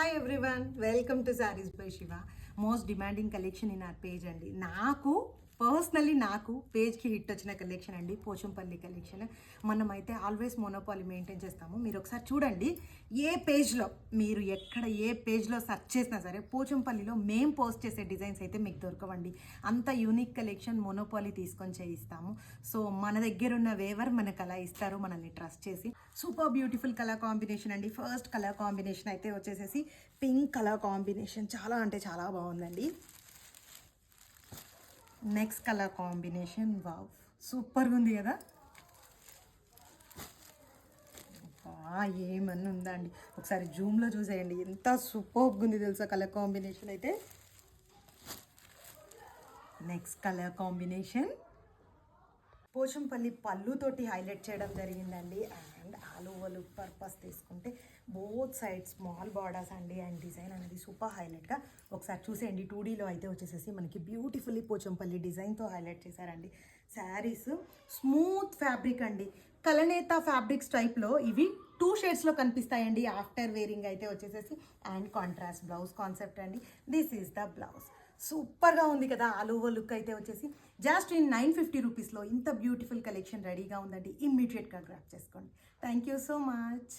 Hi everyone welcome to sarees by Shiva most demanding collection in our page అండి. నాకు personally నాకు పేజ్కి hit వచ్చిన కలెక్షన్ అండి పోచంపల్లి కలెక్షన్ మనమైతే ఆల్వేస్ మోనోపాలి మెయింటైన్ చేస్తాము. మీరు ఒకసారి చూడండి ఏ పేజ్లో మీరు ఎక్కడ ఏ పేజ్లో సెర్చ్ చేసినా సరే పోచంపల్లిలో మేము పోస్ట్ చేసే డిజైన్స్ అయితే మీకు దొరకవండి. అంత యూనిక్ కలెక్షన్ మోనోపాలి తీసుకొని చేయిస్తాము. సో మన దగ్గర ఉన్న వేవర్ మనకు అలా ఇస్తారు మనల్ని ట్రస్ట్ చేసి. సూపర్ బ్యూటిఫుల్ కలర్ కాంబినేషన్ అండి. ఫస్ట్ కలర్ కాంబినేషన్ అయితే వచ్చేసేసి పింక్ కలర్ కాంబినేషన్ చాలా అంటే చాలా బాగుందండి. నెక్స్ట్ కలర్ కాంబినేషన్ వావ్ సూపర్గా ఉంది కదా ఏమన్నా ఉందా అండి ఒకసారి జూమ్లో చూసేయండి. ఎంత సూపర్గా ఉంది తెలుసా కలర్ కాంబినేషన్ అయితే? నెక్స్ట్ కలర్ కాంబినేషన్ పోచంపల్లి పళ్ళుతోటి హైలైట్ చేయడం జరిగిందండి. And all over look purpose తీసుకుంటే బోత్ సైడ్ స్మాల్ బార్డర్స్ అండి. అండ్ డిజైన్ అనేది సూపర్ హైలైట్గా ఒకసారి చూసేయండి. టూ డీలో అయితే వచ్చేసేసి మనకి బ్యూటిఫుల్లీ పోచంపల్లి డిజైన్తో హైలైట్ చేశారండి. శారీస్ స్మూత్ ఫ్యాబ్రిక్ అండి. కలనేత ఫ్యాబ్రిక్స్ టైప్లో ఇవి టూ షేడ్స్లో కనిపిస్తాయండి. ఆఫ్టర్ వేరింగ్ అయితే వచ్చేసేసి అండ్ కాంట్రాస్ట్ బ్లౌజ్ కాన్సెప్ట్ అండి. This is the blouse. సూపర్గా ఉంది కదా ఆల్ ఓవర్ లుక్ అయితే వచ్చేసి. జస్ట్ ఇన్ నైన్ ఫిఫ్టీ రూపీస్లో ఇంత బ్యూటిఫుల్ కలెక్షన్ రెడీగా ఉందండి ఇమ్మీడియట్గా గ్రాప్ చేసుకోండి. Thank you so much